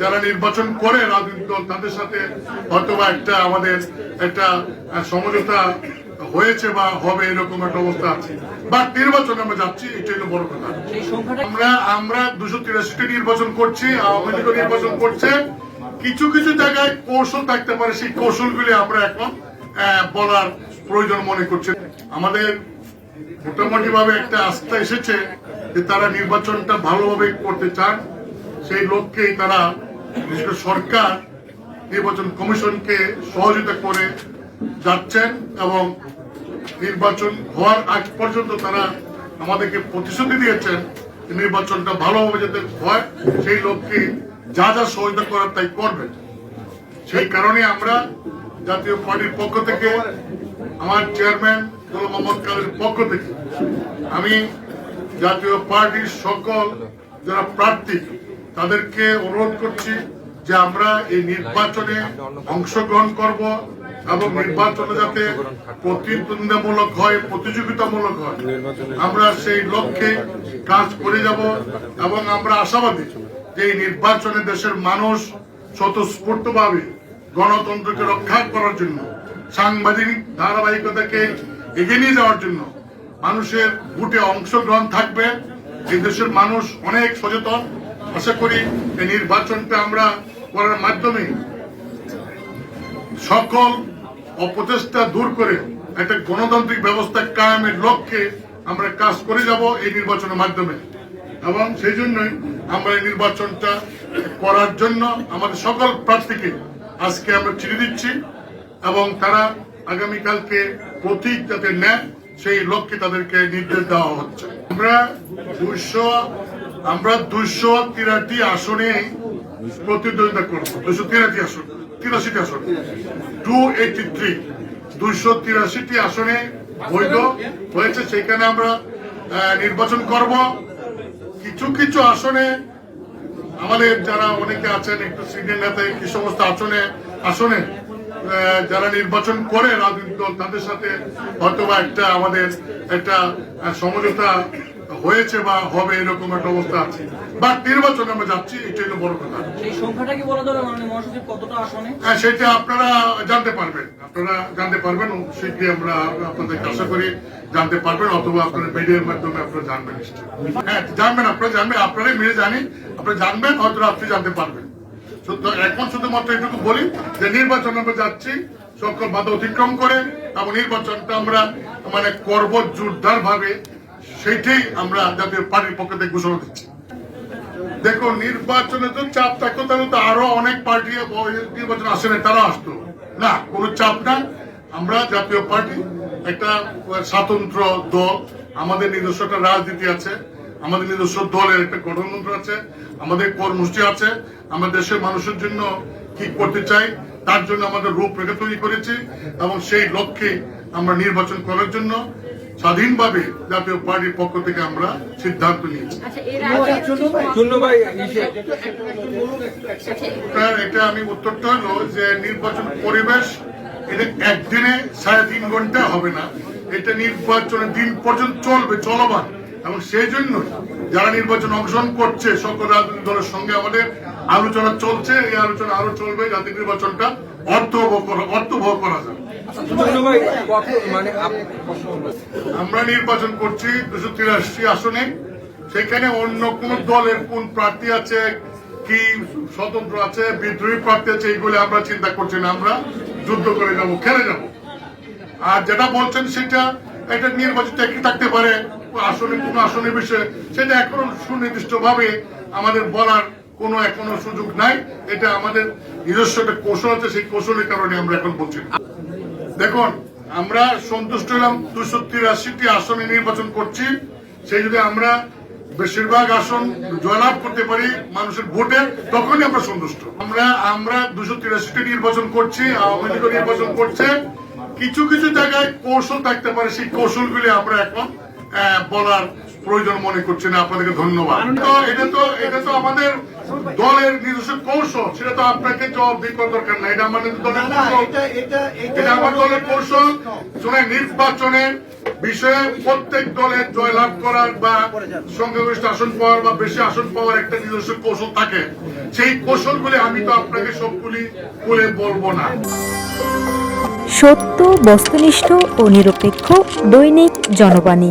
যারা নির্বাচন করে রাজনৈতিক দল তাদের সাথে হয়তোবা একটা আমাদের একটা সমঝোতা হয়েছে বা হবে এরকম একটা অবস্থা আছে। বা নির্বাচন আমরা যাচ্ছি এটাই হলো বড় কথা। আমরা আমরা দুশো তিরাশিটি নির্বাচন করছি আওয়ামী লীগও নির্বাচন করছে। কিছু কিছু জায়গায় কৌশল থাকতে পারে সেই কৌশলগুলি আমরা এখন বলার প্রয়োজন মনে করছি। আমাদের মোটামুটি ভাবে একটা আস্থা এসেছে যে তারা নির্বাচনটা ভালোভাবে করতে চান। সেই লক্ষ্যেই তারা সরকার নির্বাচন কমিশনকে সহযোগিতা করে যাচ্ছেন এবং নির্বাচন হওয়ার আগ পর্যন্ত তারা আমাদেরকে প্রতিশ্রুতি দিয়েছেন নির্বাচনটা ভালোভাবে যাতে হয়, সেই লক্ষ্যে যা যা সহযোগিতা করার তাই করবেন। সেই কারণে আমরা জাতীয় পার্টির পক্ষ থেকে, আমার চেয়ারম্যান গোলাম মোহাম্মদ কালের পক্ষ থেকে, আমি জাতীয় পার্টির সকল যারা প্রার্থী তাদেরকে অনুরোধ করছি যে আমরা এই নির্বাচনে অংশগ্রহণ করব এবং নির্বাচনে যাতে প্রতিদ্বন্দ্বিতামূলক হয়, প্রতিযোগিতামূলক হয়। আমরা সেই লক্ষ্যে কাজ করে যাব এবং আমরা আশাবাদী যে এই নির্বাচনে দেশের মানুষ স্বতঃস্ফূর্তভাবে গণতন্ত্রকে রক্ষা করার জন্য, সাংবাদিক ধারাবাহিকতাকে এগিয়ে নিয়ে যাওয়ার জন্য মানুষের ভোটে অংশগ্রহণ থাকবে। এই দেশের মানুষ অনেক সচেতন আশা করি এই নির্বাচনটা আমরা করার মাধ্যমে সকল অপচেষ্টা দূর করে একটা গণতান্ত্রিক ব্যবস্থা কায়েমের লক্ষ্যে আমরা কাজ করে যাব এই নির্বাচনের মাধ্যমে। এবং সেই জন্যই আমরা এই নির্বাচনটা করার জন্য আমাদের সকল প্রার্থীকে আজকে আমরা চিঠি দিচ্ছি এবং তারা আগামীকালকে প্রতীক যাতে নেয় সেই লক্ষ্যে তাদেরকে নির্দেশ দেওয়া হচ্ছে। আমরা দুইশো আমরা দুইশো তিরাটি আসনে প্রতিদ্বন্দ্বিতা করব। দুইশো তিরাটি আসন, তিরাশিটি আসন। টু এইটি থ্রি দুইশো তিরাশিটি আসনে বৈধ হয়েছে সেখানে আমরা নির্বাচন করব। কিছু কিছু আসনে আমাদের যারা অনেকে আছেন, একটু সিনিয়র নেতা কি সমস্ত আসনে আসনে যারা নির্বাচন করে রাজনৈতিক দল, তাদের সাথে হয়তো একটা আমাদের একটা সমঝোতা হয়েছে বা হবে এরকম একটা অবস্থা আছে। বা নির্বাচন আমরা যাচ্ছি এটাই হলো বড় কথা। সংখ্যাটা কি বলা যাবে? মাননীয় মহাসচিব কতটা আসনে? হ্যাঁ সেটা আপনারা জানতে পারবেন। আপনারা জানতে পারবেন শীঘ্রই আমরা আপনাদের আশা করি জানতে পারবেন অথবা আপনারা মিডিয়ার মাধ্যমে আপনারা জানবেন হ্যাঁ জানবেন আপনারা জানবেন আপনারাই মিলে জানি আপনারা জানবেন হয়তো আপনি জানতে পারবেন। এখন শুধুমাত্র এটুকু বলি যে নির্বাচন আমরা যাচ্ছি সকল বাধা অতিক্রম করে এবং নির্বাচনটা আমরা মানে করব জোরদার ভাবে সেইটাই আমরা জাতীয় পার্টির পক্ষ থেকে ঘোষণা দিচ্ছি। দেখো, নির্বাচনে তো চাপ থাকতো, তাহলে তো আরও অনেক পার্টি নির্বাচন আসে না তারা আসতো। না, কোনো চাপ না আমরা জাতীয় পার্টি, একটা স্বাতন্ত্র দল, আমাদের নিজস্ব একটা রাজনীতি আছে, আমাদের নিজস্ব দলের একটা গঠনতন্ত্র আছে, আমাদের কর্মসূচি আছে, আমরা দেশের মানুষের জন্য কি করতে চাই, তার জন্য আমাদের রূপরেখা তৈরি করেছি, এবং সেই লক্ষ্যে আমরা নির্বাচন করার জন্য স্বাধীনভাবে জাতীয় পার্টির পক্ষ থেকে আমরা সিদ্ধান্ত নিয়েছি। এটা আমি উত্তরটা হলো যে নির্বাচন পরিবেশ এটা একদিনে সাড়ে তিন ঘণ্টা হবে না। এটা নির্বাচনের দিন পর্যন্ত চলবে চলমান। এবং সেই জন্য যারা নির্বাচন অংশগ্রহণ করছে সকল রাজনৈতিক দলের সঙ্গে আমাদের আলোচনা চলছে এই আলোচনা আরও চলবে যাতে নির্বাচনটা করা কত মানে আমরা নির্বাচন করছি দুশো তিরাশি আসনে। সেখানে অন্য কোন দলের কোন প্রার্থী আছে কি স্বতন্ত্র আছে বিদ্রোহী প্রার্থী আছে এইগুলো আমরা চিন্তা করছি না। আমরা যুদ্ধ করে যাব খেলে যাব আর যেটা বলছেন সেটা একটা নির্বাচিত একই থাকতে পারে আসনে কোন আসনের বিষয়ে সেটা এখন সুনির্দিষ্ট ভাবে আমাদের বলার কোনো এখনও সুযোগ নাই। এটা আমাদের নিজস্ব একটা কৌশল আছে, সেই কৌশলের কারণে আমরা এখন বলছি দেখুন, আমরা সন্তুষ্ট হলাম দুশো তিরাশিটি আসনে নির্বাচন করছি। সেই যদি আমরা বেশিরভাগ আসন জয়লাভ করতে পারি মানুষের ভোটে, তখনই আমরা সন্তুষ্ট। আমরা আমরা দুশো তিরাশিটি নির্বাচন করছি, আওয়ামী নির্বাচন করছে। কিছু কিছু জায়গায় কৌশল থাকতে পারে, সেই কৌশলগুলি আমরা এখন বলার প্রয়োজন মনে করছে না আপনাদেরকে ধন্যবাদ। তো এটা তো এটা তো আমাদের দলের নিজস্ব কৌশল সেটা তো আপনাকে জবাব দিয়ে করার দরকার না এটা আমাদের দলের কৌশল। আমার দলের কৌশল। শুনে নির্বাচনে বিষয়ে প্রত্যেক দলের জয়লাভ করার বা সংখ্যাগরিষ্ঠ আসন পাওয়ার বা বেশি আসন পাওয়ার একটা নিজস্ব কৌশল থাকে। সেই কৌশলগুলি আমি তো আপনাকে সবগুলি বলে বলব না। সত্য বস্তুনিষ্ঠ ও নিরপেক্ষ দৈনিক জনবাণী।